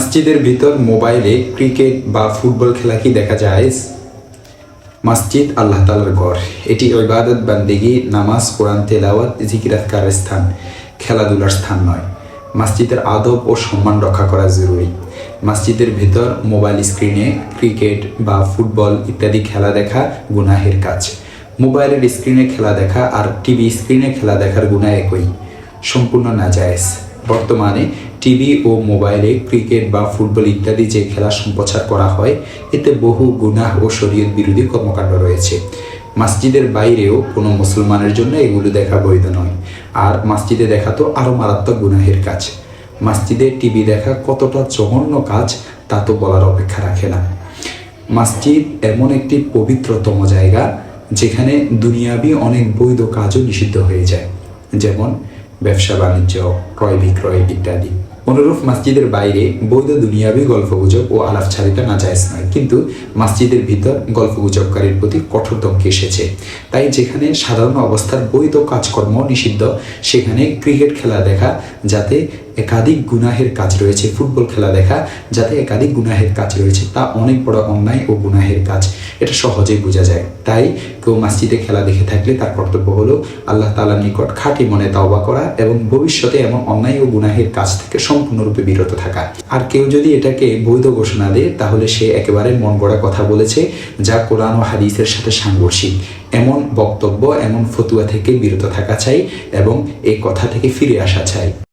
মসজিদের ভিতর মোবাইলে ক্রিকেট বা ফুটবল খেলা কি দেখা যায়? মসজিদ আল্লাহ তালার ঘর। এটি ইবাদত, বান্দিগি, নামাজ, কোরআন, তেলাওয়াত জিকিরাতকারের স্থান, খেলাধুলার স্থান নয়। মসজিদের আদব ও সম্মান রক্ষা করা জরুরি। মসজিদের ভিতর মোবাইল স্ক্রিনে ক্রিকেট বা ফুটবল ইত্যাদি খেলা দেখা গুনাহের কাজ। মোবাইলের স্ক্রিনে খেলা দেখা আর টিভি স্ক্রিনে খেলা দেখার গুণা একই। সম্পূর্ণ নাজায়েজ। বর্তমানে টিভি ও মোবাইলে ক্রিকেট বা ফুটবল ইত্যাদি যে খেলা সম্প্রচার করা হয়, এতে বহু গুনাহ ও শরীয়ত বিরোধী কর্মকাণ্ড রয়েছে। মসজিদের বাইরেও কোনো মুসলমানের জন্য এগুলো দেখা বৈধ নয়, আর মসজিদে দেখা তো আরও মারাত্মক গুনাহের কাজ। মসজিদে টিভি দেখা কতটা জঘন্য কাজ, তা তো বলার অপেক্ষা রাখে না। মসজিদ এমন একটি পবিত্রতম জায়গা, যেখানে দুনিয়াবি অনেক বৈধ কাজও নিষিদ্ধ হয়ে যায়। যেমন ব্যবসা, বাণিজ্য, ক্রয়, বিক্রয় ইত্যাদি। অনুরূপ মসজিদের বাইরে বৈধ দুনিয়াবি গল্পগুজব ও আলাপচারিতা না যায় নয়, কিন্তু মসজিদের ভিতর গল্পগুজবকারীর প্রতি কঠোর দমকে এসেছে। তাই যেখানে সাধারণ অবস্থার বৈধ কাজকর্ম নিষিদ্ধ, সেখানে ক্রিকেট খেলা দেখা যাতে একাধিক গুনাহের কাজ রয়েছে ফুটবল খেলা দেখা, যাতে একাধিক গুনাহের কাজ রয়েছে, তা অনেক বড় অন্যায় ও গুনাহের কাজ। এটা সহজেই বোঝা যায়। তাই কেউ মসজিদে খেলা দেখে থাকলে তার কর্তব্য হলো আল্লাহ তালার নিকট খাঁটি মনে তাওবা করা এবং ভবিষ্যতে এমন অন্যায় ও গুনাহের কাজ থেকে সম্পূর্ণরূপে বিরত থাকা। আর কেউ যদি এটাকে বৈধ ঘোষণা দেয়, তাহলে সে একেবারে মন গড়া কথা বলেছে, যা কোরআন ও হাদিসের সাথে সাংঘর্ষিক। এমন বক্তব্য, এমন ফতুয়া থেকে বিরত থাকা চাই এবং এই কথা থেকে ফিরে আসা চাই।